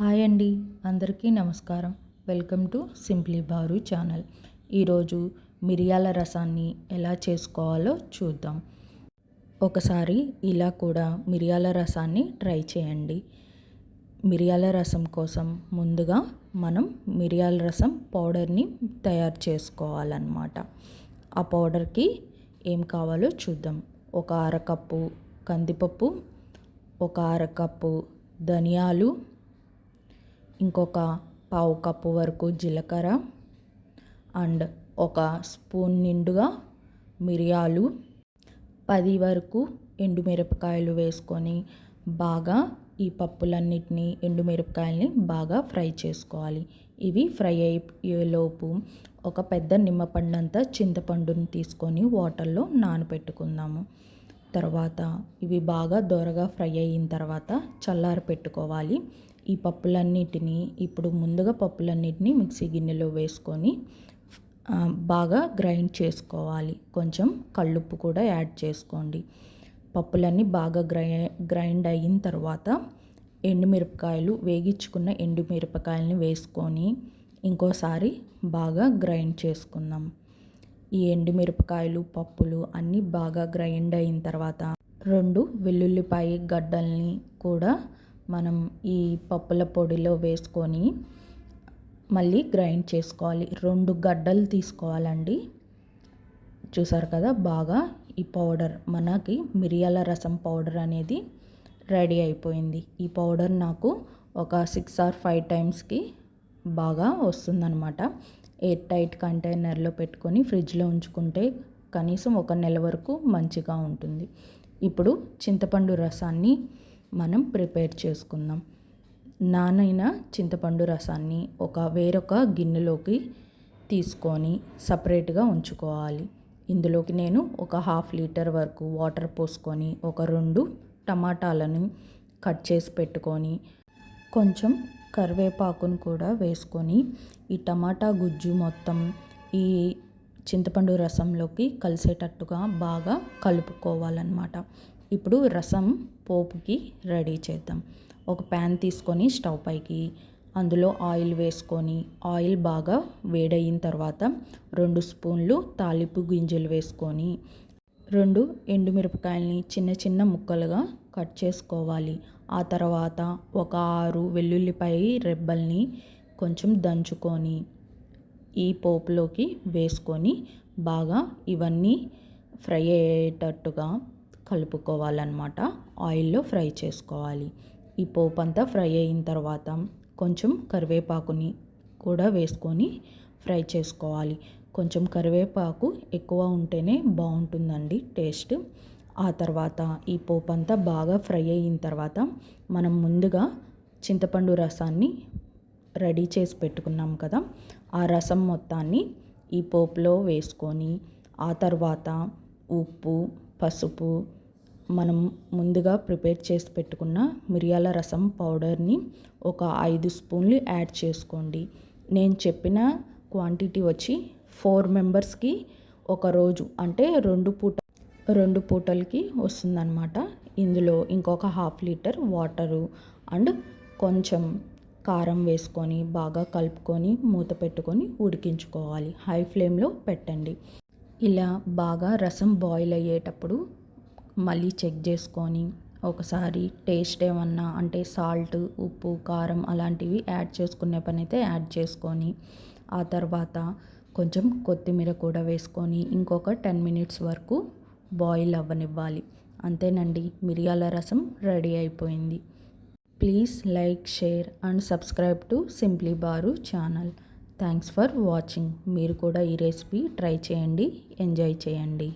Hi అండి అందరికీ నమస్కారం. Welcome to simply Baru channel. ఈరోజు మిరియాల రసాన్ని ఎలా చేసుకోవాలో చూద్దాం. ఒకసారి ఇలా కూడా మిరియాల రసాన్ని ట్రై చేయండి. మిరియాల రసం కోసం ముందుగా మనం మిరియాల రసం పౌడర్ని తయారు చేసుకోవాలన్నమాట. ఆ పౌడర్కి ఏం కావాలో చూద్దాం. ఒక అరకప్పు కందిపప్పు ఒక అరకప్పు ధనియాలు ఇంకొక పావు కప్పు వరకు జీలకర్ర అండ్ ఒక స్పూన్ నిండుగా మిరియాలు పది వరకు ఎండుమిరపకాయలు వేసుకొని బాగా ఈ పప్పులన్నిటినీ ఎండుమిరపకాయల్ని బాగా ఫ్రై చేసుకోవాలి. ఇవి ఫ్రై అయ్యేలోపు ఒక పెద్ద నిమ్మపండంతా చింతపండుని తీసుకొని వాటర్లో నానబెట్టుకుందాము తర్వాత ఇవి బాగా దొరగా ఫ్రై అయిన తర్వాత చల్లారి పెట్టుకోవాలి. ఈ పప్పులన్నిటిని ఇప్పుడు ముందుగా పప్పులన్నిటిని మిక్సీ గిన్నెలో వేసుకొని బాగా గ్రైండ్ చేసుకోవాలి. కొంచెం కళ్ళుప్పు కూడా యాడ్ చేసుకోండి. పప్పులన్నీ బాగా గ్రై గ్రైండ్ అయిన తర్వాత ఎండుమిరపకాయలు వేగించుకున్న ఎండుమిరపకాయలని వేసుకొని ఇంకోసారి బాగా గ్రైండ్ చేసుకుందాం. ఈ ఎండుమిరపకాయలు పప్పులు అన్నీ బాగా గ్రైండ్ అయిన తర్వాత రెండు వెల్లుల్లిపాయ గడ్డల్ని కూడా మనం ఈ పప్పుల పొడిలో వేసుకొని మళ్ళీ గ్రైండ్ చేసుకోవాలి. రెండు గడ్డలు తీసుకోవాలండి. చూసారు కదా బాగా ఈ పౌడర్ మనకి మిరియాల రసం పౌడర్ అనేది రెడీ అయిపోయింది. ఈ పౌడర్ నాకు ఒక సిక్స్ ఆర్ ఫైవ్ టైమ్స్కి బాగా వస్తుందన్నమాట. ఎయిర్ టైట్ కంటైనర్లో పెట్టుకొని ఫ్రిడ్జ్లో ఉంచుకుంటే కనీసం ఒక నెల వరకు మంచిగా ఉంటుంది. ఇప్పుడు చింతపండు రసాన్ని మనం ప్రిపేర్ చేసుకుందాం. నానైన చింతపండు రసాన్ని ఒక వేరొక గిన్నెలోకి తీసుకొని సపరేట్గా ఉంచుకోవాలి. ఇందులోకి నేను ఒక హాఫ్ లీటర్ వరకు వాటర్ పోసుకొని ఒక రెండు టమాటాలను కట్ చేసి పెట్టుకొని కొంచెం కరివేపాకును కూడా వేసుకొని ఈ టమాటా గుజ్జు మొత్తం ఈ చింతపండు రసంలోకి కలిసేటట్టుగా బాగా కలుపుకోవాలన్నమాట. ఇప్పుడు రసం పోపుకి రెడీ చేద్దాం. ఒక ప్యాన్ తీసుకొని స్టవ్ పైకి అందులో ఆయిల్ వేసుకొని ఆయిల్ బాగా వేడయిన తర్వాత రెండు స్పూన్లు తాలింపు గింజలు వేసుకొని రెండు ఎండుమిరపకాయలని చిన్న చిన్న ముక్కలుగా కట్ చేసుకోవాలి. ఆ తర్వాత ఒక ఆరు వెల్లుల్లిపాయ రెబ్బల్ని కొంచెం దంచుకొని ఈ పోపులోకి వేసుకొని బాగా ఇవన్నీ ఫ్రై అయ్యేటట్టుగా కలుపుకోవాలన్నమాట. ఆయిల్లో ఫ్రై చేసుకోవాలి. ఈ పోపు అంతా ఫ్రై అయిన తర్వాత కొంచెం కరివేపాకుని కూడా వేసుకొని ఫ్రై చేసుకోవాలి. కొంచెం కరివేపాకు ఎక్కువ ఉంటేనే బాగుంటుందండి టేస్ట్. ఆ తర్వాత ఈ పోపు అంతా బాగా ఫ్రై అయిన తర్వాత మనం ముందుగా చింతపండు రసాన్ని రెడీ చేసి పెట్టుకున్నాం కదా ఆ రసం మొత్తాన్ని ఈ పోపులో వేసుకొని ఆ తర్వాత ఉప్పు పసుపు మనం ముందుగా ప్రిపేర్ చేసి పెట్టుకున్న మిరియాల రసం పౌడర్ని ఒక ఐదు స్పూన్లు యాడ్ చేసుకోండి. నేను చెప్పిన క్వాంటిటీ వచ్చి ఫోర్ మెంబర్స్కి ఒక రోజు అంటే రెండు పూట రెండు పూటలకి వస్తుందన్నమాట. ఇందులో ఇంకొక హాఫ్ లీటర్ వాటరు అండ్ కొంచెం కారం వేసుకొని బాగా కలుపుకొని మూత పెట్టుకొని ఉడికించుకోవాలి. హై ఫ్లేమ్లో పెట్టండి. ఇలా బాగా రసం బాయిల్ అయ్యేటప్పుడు మళ్ళీ చెక్ చేసుకొని ఒకసారి టేస్ట్ ఏమన్నా అంటే సాల్ట్ ఉప్పు కారం అలాంటివి యాడ్ చేసుకునే పని అయితే యాడ్ చేసుకొని ఆ తర్వాత కొంచెం కొత్తిమీర కూడా వేసుకొని ఇంకొక టెన్ మినిట్స్ వరకు బాయిల్ అవ్వనివ్వాలి. అంతేనండి మిరియాల రసం రెడీ అయిపోయింది. Please like share and subscribe to simply Baru channel. Thanks for watching. మీరు కూడా ఈ రెసిపీ ట్రై చేయండి ఎంజాయ్ చేయండి.